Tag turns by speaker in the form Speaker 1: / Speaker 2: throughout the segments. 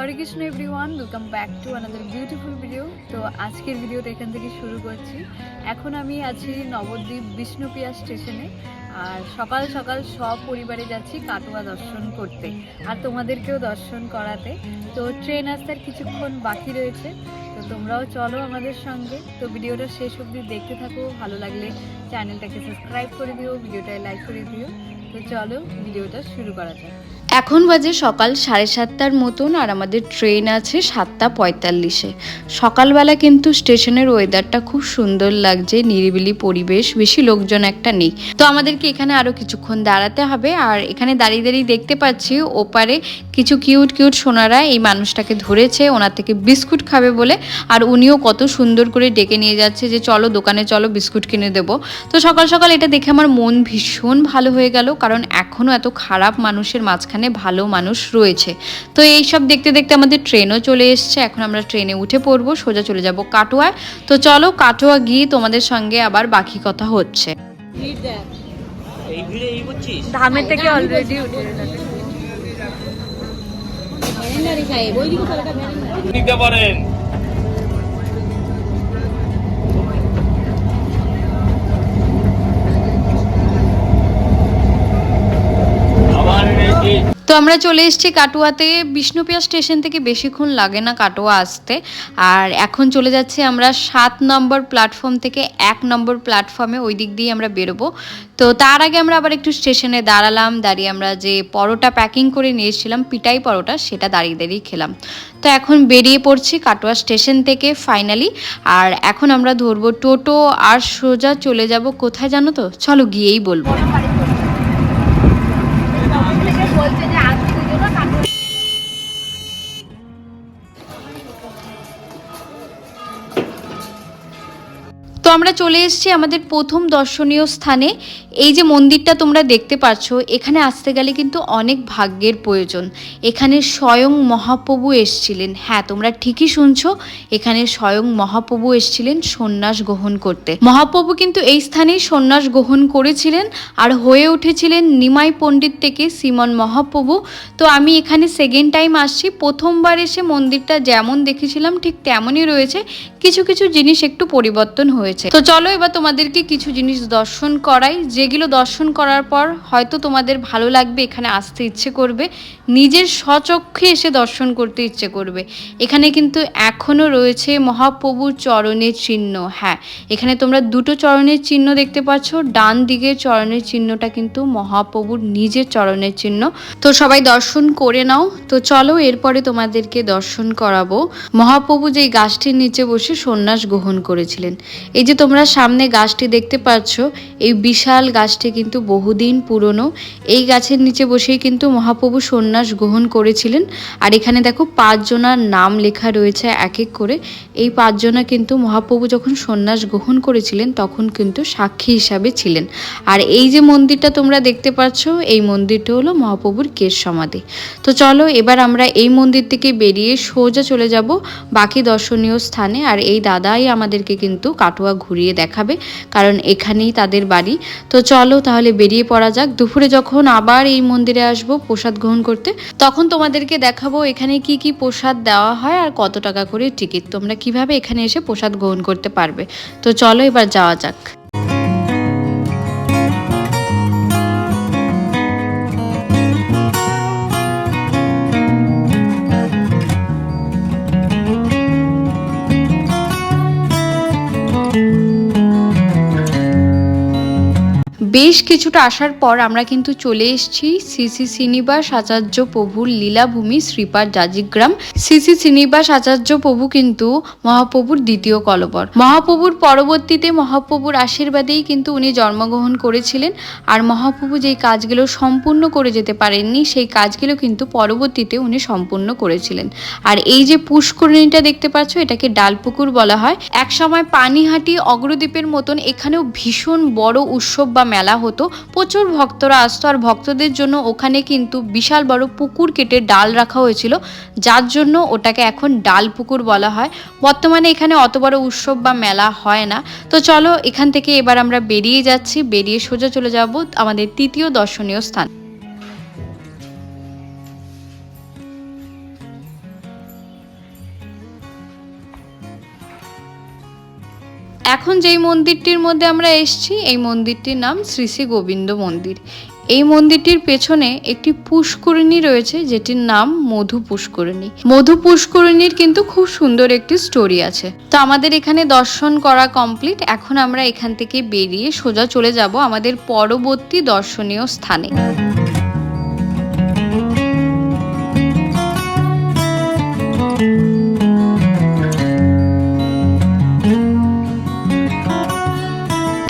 Speaker 1: Hare Krishna everyone welcome back to another beautiful video তো আজকের ভিডিওটা এখান থেকে শুরু করছি। এখন আমি আছি নবদ্বীপ বিষ্ণুপিয়া স্টেশনে আর সকাল সকাল সব পরিবারে যাচ্ছি কাটোয়া দর্শন করতে। আর তোমাদেরকেও দর্শন করাতে। তো ট্রেন আসতে আর কিছুক্ষণ বাকি রয়েছে। তো তোমরাও চলো আমাদের সঙ্গে। তো ভিডিওটা শেষ অবধি দেখতে থাকো। ভালো লাগলে চ্যানেলটাকে সাবস্ক্রাইব করে দিও ভিডিওটায় লাইক করে দিও।
Speaker 2: এখন বাজে সকাল সাড়ে সাতটার মতন আর আমাদের ট্রেন আছে সাতটা পঁয়তাল্লিশে। সকালবেলা কিন্তু স্টেশনের ওয়েদারটা খুব সুন্দর লাগছে, নিরিবিলি পরিবেশ, বেশি লোকজন একটা নেই। তো আমাদেরকে এখানে আরও কিছুক্ষণ দাঁড়াতে হবে আর এখানে দাঁড়িয়ে দাঁড়িয়ে দেখতে পাচ্ছি ওপারে কিছু কিউট কিউট সোনারা এই মানুষটাকে ধরেছে ওনার থেকে বিস্কুট খাবে বলে আর উনিও কত সুন্দর করে ডেকে নিয়ে যাচ্ছে যে চলো দোকানে চলো বিস্কুট কিনে দেবো। তো সকাল সকাল এটা দেখে আমার মন ভীষণ ভালো হয়ে গেল কারণ এখনও এত খারাপ মানুষের মাঝখানে ভালো মানুষ রয়েছে। তো এই সব দেখতে দেখতে আমাদের ট্রেনও চলে এসছে এখন আমরা ট্রেনে উঠে পড়ব সোজা চলে যাব কাটোয়ায় তো চলো কাটোয়া গিয়ে তোমাদের সঙ্গে আবার বাকি কথা হচ্ছে।
Speaker 3: এই ভিড়ে এই করছিস
Speaker 1: ধামের থেকে অলরেডি উঠে গেছে
Speaker 3: নিতে পারেন আবার এই
Speaker 2: তো আমরা চলে এসেছি কাটোয়াতে। বিষ্ণুপিয়া স্টেশন থেকে বেশিক্ষণ লাগে না কাটোয়া আসতে। আর এখন চলে যাচ্ছি আমরা সাত নম্বর প্ল্যাটফর্ম থেকে এক নম্বর প্ল্যাটফর্মে ওই দিক দিয়ে আমরা বেরোবো। তো তার আগে আমরা আবার একটু স্টেশনে দাঁড়ালাম, দাঁড়িয়ে আমরা যে পরোটা প্যাকিং করে নিয়ে এসেছিলাম পিটাই পরোটা, সেটা দাঁড়িয়ে দাঁড়িয়ে খেলাম। তো এখন বেরিয়ে পড়ছি কাটোয়া স্টেশন থেকে ফাইনালি আর এখন আমরা ধরবো টোটো আর সোজা চলে যাব। কোথায় জানো তো? চলো গিয়েই বলব। তো আমরা চলে এসেছি আমাদের প্রথম দর্শনীয় স্থানে এই যে মন্দিরটা তোমরা দেখতে পাচ্ছ এখানে আসতে গেলে কিন্তু অনেক ভাগ্যের প্রয়োজন। এখানে স্বয়ং মহাপ্রভু এসছিলেন। হ্যাঁ তোমরা ঠিকই শুনছো, এখানে স্বয়ং মহাপ্রভু এসছিলেন সন্ন্যাস গ্রহণ করতে। মহাপ্রভু কিন্তু এই স্থানেই সন্ন্যাস গ্রহণ করেছিলেন আর হয়ে উঠেছিলেন নিমাই পণ্ডিত থেকে শ্রীমন মহাপ্রভু। তো আমি এখানে সেকেন্ড টাইম আসছি। প্রথমবার এসে মন্দিরটা যেমন দেখেছিলাম, ঠিক তেমনই রয়েছে। কিছু কিছু জিনিস একটু পরিবর্তন হয়েছে। তো চলো এবার তোমাদেরকে কিছু জিনিস দর্শন করাই যেগুলো দর্শন করার পর হয়তো তোমাদের ভালো লাগবে, এখানে আসতে ইচ্ছে করবে। নিজের স্বচক্ষে এসে দর্শন করতে ইচ্ছে করবে। এখানে কিন্তু এখনও রয়েছে মহাপ্রভুর চরণের চিহ্ন। হ্যাঁ এখানে তোমরা দুটো চরণের চিহ্ন দেখতে পাচ্ছ। ডান দিকের চরণের চিহ্নটা কিন্তু মহাপ্রভুর নিজের চরণের চিহ্ন। তো সবাই দর্শন করে নাও। তো চলো, এরপরে তোমাদেরকে দর্শন করাবো। মহাপ্রভু যেই গাছটির নিচে বসে সন্ন্যাস গ্রহণ করেছিলেন। এই যে তোমরা সামনে গাছটি দেখতে পাচ্ছ, এই বিশাল গাছটি কিন্তু বহুদিন পুরনো। এই গাছের নিচে বসেই কিন্তু মহাপ্রভু সন্ন্যাস গ্রহণ করেছিলেন। আর এখানে দেখো পাঁচজনার নাম লেখা রয়েছে এক এক করে। এই পাঁচজনা কিন্তু মহাপ্রভু যখন সন্ন্যাস গ্রহণ করেছিলেন, তখন কিন্তু সাক্ষী হিসাবে ছিলেন। আর এই যে মন্দিরটা তোমরা দেখতে পাচ্ছ, এই মন্দিরটা হলো মহাপ্রভুর কেশ সমাধি। তো চলো এবার আমরা এই মন্দির থেকে বেরিয়ে সোজা চলে যাব বাকি দর্শনীয় স্থানে। আর এই দাদাই আমাদেরকে কিন্তু কাটোয়া ঘুরিয়ে দেখাবে, কারণ এখানেই তাদের বাড়ি। তো চলো তাহলে বেরিয়ে পড়া যাক। দুপুরে যখন আবার এই মন্দিরে আসব প্রসাদ গ্রহণ করতে, তখন তোমাদেরকে দেখাবো এখানে কি কি প্রসাদ দেওয়া হয় আর কত টাকা করে টিকিট তোমরা কীভাবে এখানে এসে প্রসাদ গ্রহণ করতে পারবে। তো চলো এবার যাওয়া যাক। বেশ কিছুটা আসার পর আমরা কিন্তু চলে এসেছি শ্রী শ্রী শ্রীনিবাস আচার্য প্রভুর লীলাভূমি শ্রীপাদ জাজিগ্রাম। শ্রী শ্রী শ্রীনিবাস আচার্য প্রভু কিন্তু মহাপ্রভুর দ্বিতীয় কলবর। মহাপ্রভুর পরবর্তীতে মহাপ্রভুর আশীর্বাদেই কিন্তু উনি জন্মগ্রহণ করেছিলেন আর মহাপ্রভু যেই কাজগুলো সম্পূর্ণ করে যেতে পারেননি, সেই কাজগুলো কিন্তু পরবর্তীতে উনি সম্পূর্ণ করেছিলেন। আর এই যে পুষ্করিণীটা দেখতে পাচ্ছ, এটাকে ডালপুকুর বলা হয়। একসময় পানিহাটি অগ্রদ্বীপের মতন এখানেও ভীষণ বড় উৎসব বা মেলা হতো, প্রচুর ভক্তরা আসতো আর ভক্তদের জন্য ওখানে কিন্তু বিশাল বড় পুকুর কেটে ডাল রাখা হয়েছিল, যার জন্য ওটাকে এখন ডাল পুকুর বলা হয়। বর্তমানে এখানে অত বড় উৎসব বা মেলা হয় না। তো চলো, এখান থেকে এবার আমরা বেরিয়ে যাচ্ছি, বেরিয়ে সোজা চলে যাব আমাদের তৃতীয় দর্শনীয় স্থান। এখন যেই মন্দিরটির মধ্যে আমরা এসেছি, এই মন্দিরটির নাম শ্রী শ্রী গোবিন্দ মন্দির। এই মন্দিরটির পেছনে একটি পুষ্করিণী রয়েছে, যেটির নাম মধু পুষ্করিণী। মধু পুষ্করিণীর কিন্তু খুব সুন্দর একটি স্টোরি আছে। তো আমাদের এখানে দর্শন করা কমপ্লিট এখন আমরা এখান থেকে বেরিয়ে সোজা চলে যাব আমাদের পরবর্তী দর্শনীয় স্থানে।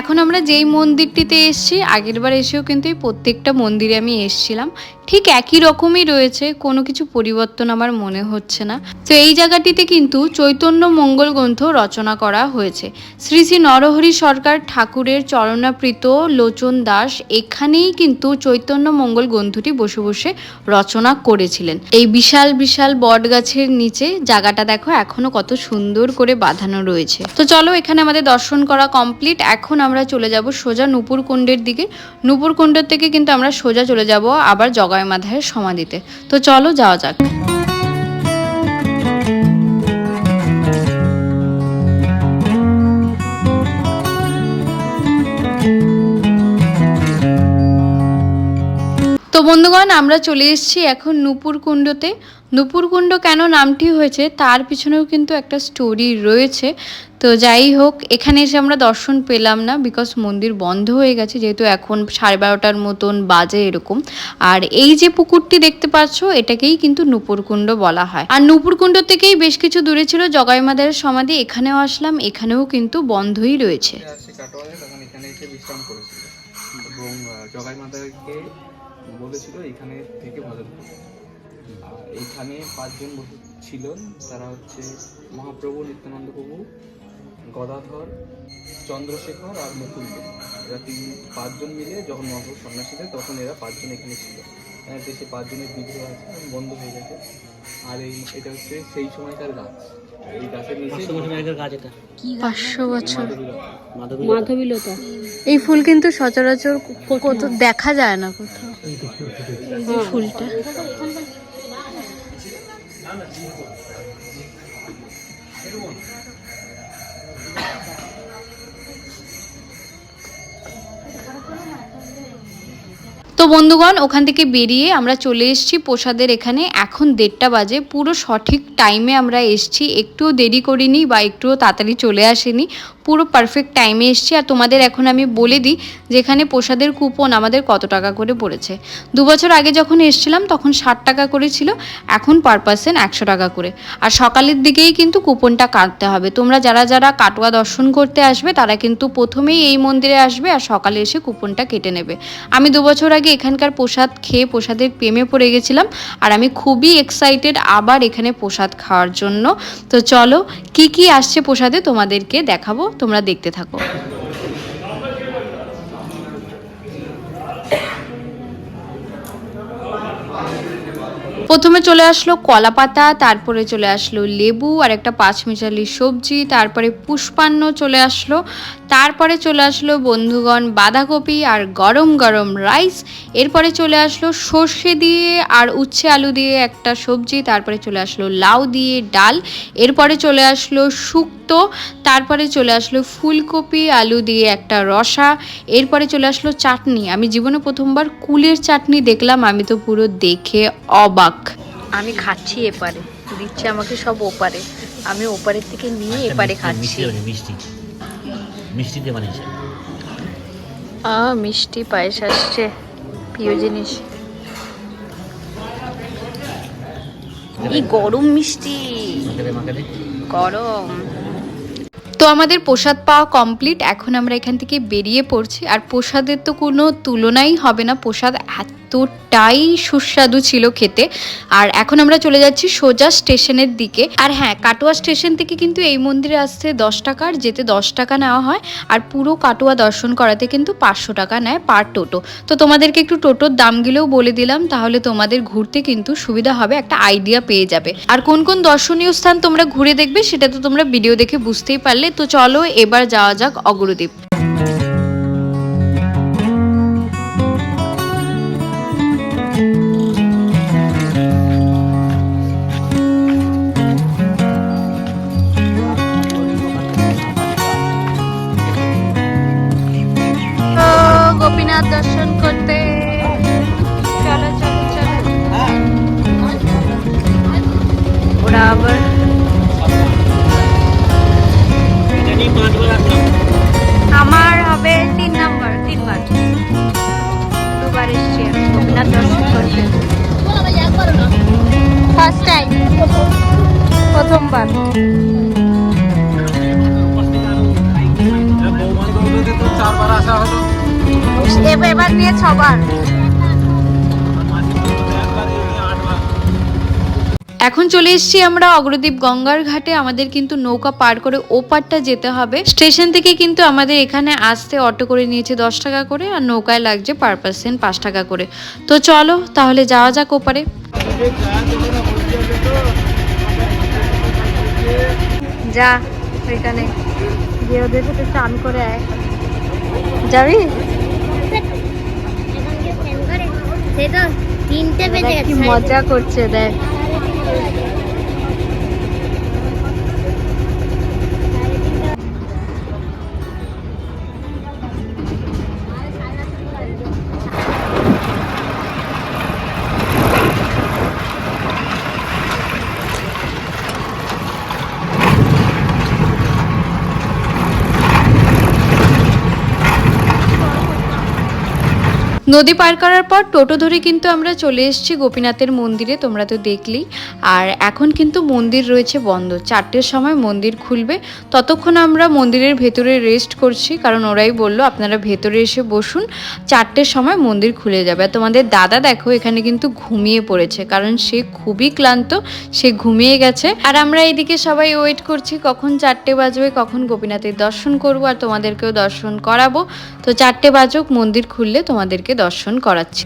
Speaker 2: এখন আমরা যেই মন্দিরটিতে এসেছি আগেরবার এসেও কিন্তু এই প্রত্যেকটা মন্দিরে আমি এসেছিলাম। ঠিক একই রকমই রয়েছে, কোনো কিছু পরিবর্তন আমার মনে হচ্ছে না। তো এই জায়গাটিতে কিন্তু চৈতন্য মঙ্গল গ্রন্থ রচনা করা হয়েছে। শ্রী শ্রী নরহরি সরকার ঠাকুরের চরণাপ্রীত লোচন দাস এখানেই কিন্তু চৈতন্য মঙ্গল গ্রন্থটি বসে বসে রচনা করেছিলেন। এই বিশাল বিশাল বট গাছের নিচে জায়গাটা দেখো এখনও কত সুন্দর করে বাঁধানো রয়েছে। তো চলো এখানে আমাদের দর্শন করা কমপ্লিট এখন আমরা চলে যাব সোজা নুপুর কুণ্ডের দিকে। নুপুর কুণ্ডের থেকে কিন্তু আমরা সোজা চলে যাব আবার জগাই মাধায়ের সমাধিতে। তো চলো যাওয়া যাক। তো বন্ধুগণ, আমরা চলে এসেছি এখন নুপুর কুণ্ডতে। নুপুর কুণ্ড কেন নামটি হয়েছে, তার পিছনেও কিন্তু একটা স্টোরি রয়েছে। তো যাই হোক, এখানে এসে আমরা দর্শন পেলাম না বিকজ মন্দির বন্ধ হয়ে গেছে, যেহেতু এখন সাড়ে বারোটার মতন বাজে এরকম। আর এই যে পুকুরটি দেখতে পাচ্ছ, এটাকেই কিন্তু নুপুরকুণ্ড বলা হয়। আর নুপুরকুণ্ড থেকেই বেশ কিছু দূরে ছিল জগাইমাদারের সমাধি, এখানেও আসলাম, এখানেও কিন্তু বন্ধই রয়েছে।
Speaker 4: এখানে পাঁচজন ছিলেন, তারা হচ্ছে মহাপ্রভু, নিত্যানন্দ প্রভু গদাধর চন্দ্রশেখর আর মুকুন্দ। এরা তিন পাঁচজন মিলে যখন মহাপ্রভু সন্ন্যাসী দেয় তখন এরা পাঁচজন এখানে ছিল। দেশে পাঁচজনের বিগ্রহ আছে বন্ধ হয়ে গেছে। আর এই এটা হচ্ছে সেই সময়কার গাছ। এই গাছের নিচে
Speaker 3: পাঁচশো বছর আগের গাছ এটা।
Speaker 2: পাঁচশো বছর।
Speaker 4: মাধবী লতা।
Speaker 3: মাধবী
Speaker 2: এই ফুল কিন্তু সচরাচর কত দেখা যায় না কোথাও। এই ফুলটা। তো বন্ধুগণ, ওখান থেকে বেরিয়ে আমরা চলে এসেছি প্রসাদের এখানে। এখন দেড়টা বাজে। পুরো সঠিক টাইমে আমরা এসছি। একটুও দেরি করিনি বা একটুও তাড়াতাড়ি চলে আসেনি। পুরো পারফেক্ট টাইমে এসেছি। আর তোমাদের এখন আমি বলে দিই যে এখানে প্রসাদের কুপন আমাদের কত টাকা করে পড়েছে। দু বছর আগে যখন এসেছিলাম, তখন ষাট টাকা করে ছিল, এখন পার পার্সেন্ট একশো টাকা করে। আর সকালের দিকেই কিন্তু কুপনটা কাটতে হবে। তোমরা যারা যারা কাটোয়া দর্শন করতে আসবে, তারা কিন্তু প্রথমেই এই মন্দিরে আসবে আর সকালে এসে কুপনটা কেটে নেবে। আমি দু বছর আগে এখানকার প্রসাদ খেয়ে প্রসাদের প্রেমে পড়ে গেছিলাম, আর আমি খুবই এক্সাইটেড আবার এখানে প্রসাদ খাওয়ার জন্য। তো চলো, কি কি আসছে প্রসাদে তোমাদেরকে দেখাবো। তোমরা দেখতে থাকো। প্রথমে চলে আসলো কলা পাতা তারপরে চলে আসলো লেবু আর একটা পাঁচ পাঁচমিশালি সবজি, তারপরে পুষ্পান্ন চলে আসলো, তারপরে চলে আসলো বন্ধুগণ বাঁধাকপি আর গরম গরম রাইস, এরপরে চলে আসলো সর্ষে দিয়ে আর উচ্ছে আলু দিয়ে একটা সবজি, তারপরে চলে আসলো লাউ দিয়ে ডাল, এরপরে চলে আসলো শুক্তো, তারপরে চলে আসলো ফুলকপি আলু দিয়ে একটা রসা, এরপরে চলে আসলো চাটনি। আমি জীবনে প্রথমবার কুলের চাটনি দেখলাম, আমি তো পুরো দেখে অবাক।
Speaker 1: আমি খাচ্ছি এপারে। দিচ্ছে আমাকে সব ওপারে। আমি ওপারের থেকে নিয়ে এপারে খাচ্ছি।
Speaker 3: মিষ্টি। মিষ্টি দিয়ে বানিয়েছে?
Speaker 1: আ মিষ্টি পায়েস আসছে। প্রিয় জিনিস। এই গরম মিষ্টি। গরম।
Speaker 2: তো আমাদের প্রসাদ পাওয়া কমপ্লিট এখন আমরা এখান থেকে বেরিয়ে পড়ছি। আর প্রসাদের তো কোনো তুলনাই হবে না। প্রসাদ এতটাই সুস্বাদু ছিল খেতে। আর এখন আমরা চলে যাচ্ছি সোজা স্টেশনের দিকে। আর হ্যাঁ কাটোয়া স্টেশন থেকে কিন্তু এই মন্দিরে আসতে দশ টাকা আর যেতে দশ টাকা নেওয়া হয়। আর পুরো কাটোয়া দর্শন করাতে কিন্তু পাঁচশো টাকা নেয় পার টোটো। তো তোমাদেরকে একটু টোটোর দামগুলোও বলে দিলাম, তাহলে তোমাদের ঘুরতে কিন্তু সুবিধা হবে, একটা আইডিয়া পেয়ে যাবে। আর কোন কোন দর্শনীয় স্থান তোমরা ঘুরে দেখবে, সেটা তো তোমরা ভিডিও দেখে বুঝতেই পারলে। তো চলো এবার যাওয়া যাক অগ্রদ্বীপ। দর্শন করতে। চলো চলো চলো। ওরা আবার আমার হবে তিন নাম্বার তিনবার। দুবার এসছি আমি। গোপীনাথ দর্শন করতে। ফার্স্ট টাইম প্রথমবার। এবার এবার নিয়ে ছবার এখন চলে এসেছি আমরা অগ্রদীপ গঙ্গার ঘাটে। আমাদের কিন্তু নৌকা পার করে ওপারটা যেতে হবে। স্টেশন থেকে কিন্তু আমাদের এখানে আসতে অটো করে নিয়েছে দশ টাকা করে আর নৌকায় লাগছে পার পার্সেন্ট পাঁচ টাকা করে। তো চলো তাহলে যাওয়া যাক ওপারে। যা ওইখানে। গিয়ে ওদের সাথে স্নান করে আয়। যাবি?
Speaker 5: সে তো তিনটে বেজে
Speaker 2: কি
Speaker 5: গেছে
Speaker 2: মজা করছে দেখ। নদী পার করার পর টোটো ধরে কিন্তু আমরা চলে এসেছি গোপীনাথের মন্দিরে, তোমরা তো দেখলেই আর এখন কিন্তু মন্দির রয়েছে বন্ধ। চারটের সময় মন্দির খুলবে। ততক্ষণ আমরা মন্দিরের ভেতরে রেস্ট করছি, কারণ ওরাই বলল, আপনারা ভেতরে এসে বসুন, চারটের সময় মন্দির খুলে যাবে। আর তোমাদের দাদা দেখো, এখানে কিন্তু ঘুমিয়ে পড়েছে, কারণ সে খুবই ক্লান্ত, সে ঘুমিয়ে গেছে। আর আমরা এইদিকে সবাই ওয়েট করছি, কখন চারটে বাজবে, কখন গোপীনাথের দর্শন করব, আর তোমাদেরকেও দর্শন করাবো। তো চারটে বাজুক, মন্দির খুললে তোমাদেরকে দর্শন করাচ্ছি।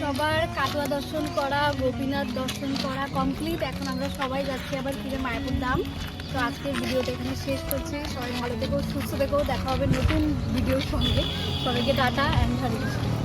Speaker 1: সবার কাটোয়া দর্শন করা, গোপীনাথ দর্শন করা কমপ্লিট এখন আমরা সবাই যাচ্ছি আবার ফিরে মায়াপুর দাম তো আজকের ভিডিওটা এখানে শেষ করছি সবাই ভালো থেকো, সুস্থ থেকো, দেখা হবে নতুন ভিডিওর সঙ্গে সবাইকে টাটা অ্যান্ড হরি কৃষ্ণ।